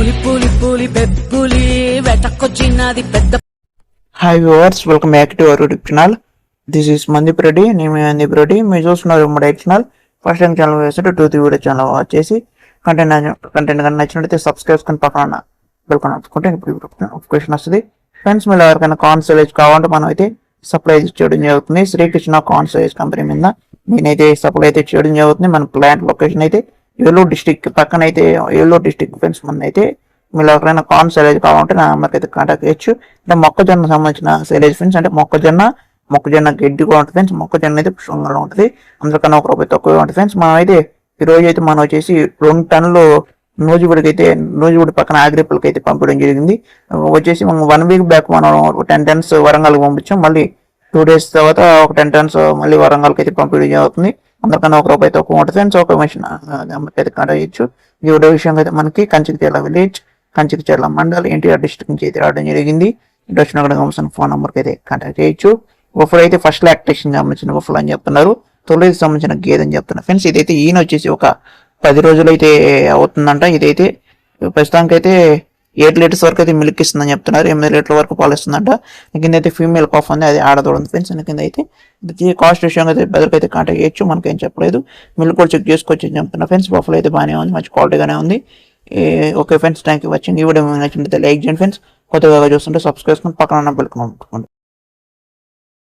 పులి పులి పులి పెప్పులి వెటకొచ్చినది పెద్ద hi viewers welcome back to our YouTube channel this is Mandeep Reddy నేను మందీప్ రెడ్డి మీరు చూస్తున్నారు మన diet channel first time channel వేస్తుంటే two three video channel watch చేసి కంటెంట్ కంటెంట్ కానీ నచ్చినట్లయితే సబ్స్క్రైబ్ కానీ పక్కన బిల్కొని నచ్చుకుంటే ఇప్పుడు నోటిఫికేషన్ వస్తుంది. ఫ్రెండ్స్ మీరు ఎవరికైనా కాన్సలేజ్ కావాలంటే మనం అయితే సప్లై చేయడం జరుగుతుంది. శ్రీకృష్ణ కాన్సలేజ్ కంపెనీ మీద నేనైతే సప్లై అయితే చేయడం జరుగుతుంది. మన ప్లాంట్ లొకేషన్ అయితే ఏలూరు డిస్టిక్ పక్కన అయితే ఏలూరు డిస్టిక్ ఫ్రెండ్స్ మన అయితే మీరు ఎవరైనా కార్న్ సైలేజ్ కావాలంటే నా నెంబర్కి అయితే కాంటాక్ట్ చేయొచ్చు. అంటే మొక్కజొన్న సంబంధించిన సైలేజ్ ఫ్రెండ్స్ అంటే మొక్కజొన్న మొక్కజొన్న గడ్డి కూడా ఉంటుంది ఫ్రెండ్స్ మొక్కజొన్న అయితే పుష్పంగా ఉంటుంది. అందుకన్నా ఒక రూపాయి తక్కువ ఉంటుంది ఫ్రెండ్స్ మనం అయితే ఈ రోజు అయితే మనం వచ్చేసి రెండు టన్నులు నూజిబుడికి అయితే నూజిబుడి పక్కన ఆగ్రిపుల్కి అయితే పంపించడం జరిగింది. వచ్చేసి మనం వన్ వీక్ బ్యాక్ మనం టెన్ టన్స్ వరంగల్కి పంపించాం. మళ్ళీ టూ డేస్ తర్వాత ఒక టెన్ టన్స్ మళ్ళీ వరంగల్కి అయితే పంపించడం జరుగుతుంది. అందరికన్నా ఒక రూపాయి తక్కువ ఉంటుంది ఫ్రెండ్స్ ఒక మిషన్. అయితే కాంటాక్ట్ చేయొచ్చు ఈ వీడియో విషయం అయితే మనకి కంచికితేల village Kanchikacherla mandal NTR district నుంచి అయితే రావడం జరిగింది. ఇటు వచ్చిన కూడా ఫోన్ నెంబర్కి అయితే కాంటాక్ట్ చేయొచ్చు. బఫుల్ అయితే ఫస్ట్ లాక్టేషన్ సంబంధించిన బఫుల్ అని చెప్తున్నారు. తొలికి సంబంధించిన గేదె అని చెప్తున్నారు. ఫ్రెండ్స్ ఇదైతే ఈయన వచ్చేసి ఒక పది రోజులు అయితే అవుతుందంట. ఇదైతే ప్రస్తుతానికి అయితే ఎయిట్ లీటర్స్ వరకు అయితే మిల్క్ ఇస్తుందని చెప్తున్నారు. ఎనిమిది లీటర్ల వరకు పాలు ఇస్తుందంట. కింద అయితే ఫీమేల్ కాఫ్ ఉంది. అది ఆడదోడు ఉంది ఫ్రెండ్స్ కింద అయితే కాస్ట్ విషయం అయితే బెదర్కి అయితే కాంటాక్ట్ చేయొచ్చు. మనకేం చెప్పలేదు. మిల్క్ కూడా చెక్ చేసుకోవచ్చు అని చెప్తున్నా ఫ్రెండ్స్ బఫుల్ అయితే బాగానే ఉంది. మంచి క్వాలిటీగానే ఉంది. Okay friends thank you watching ఈ వీడియో నచ్చినట్లయితే లైక్ చేయండి ఫ్రెండ్స్ కొత్తగా చూస్తుంటే సబ్స్క్రైబ్ చేసుకుని పక్కన బెల్కొని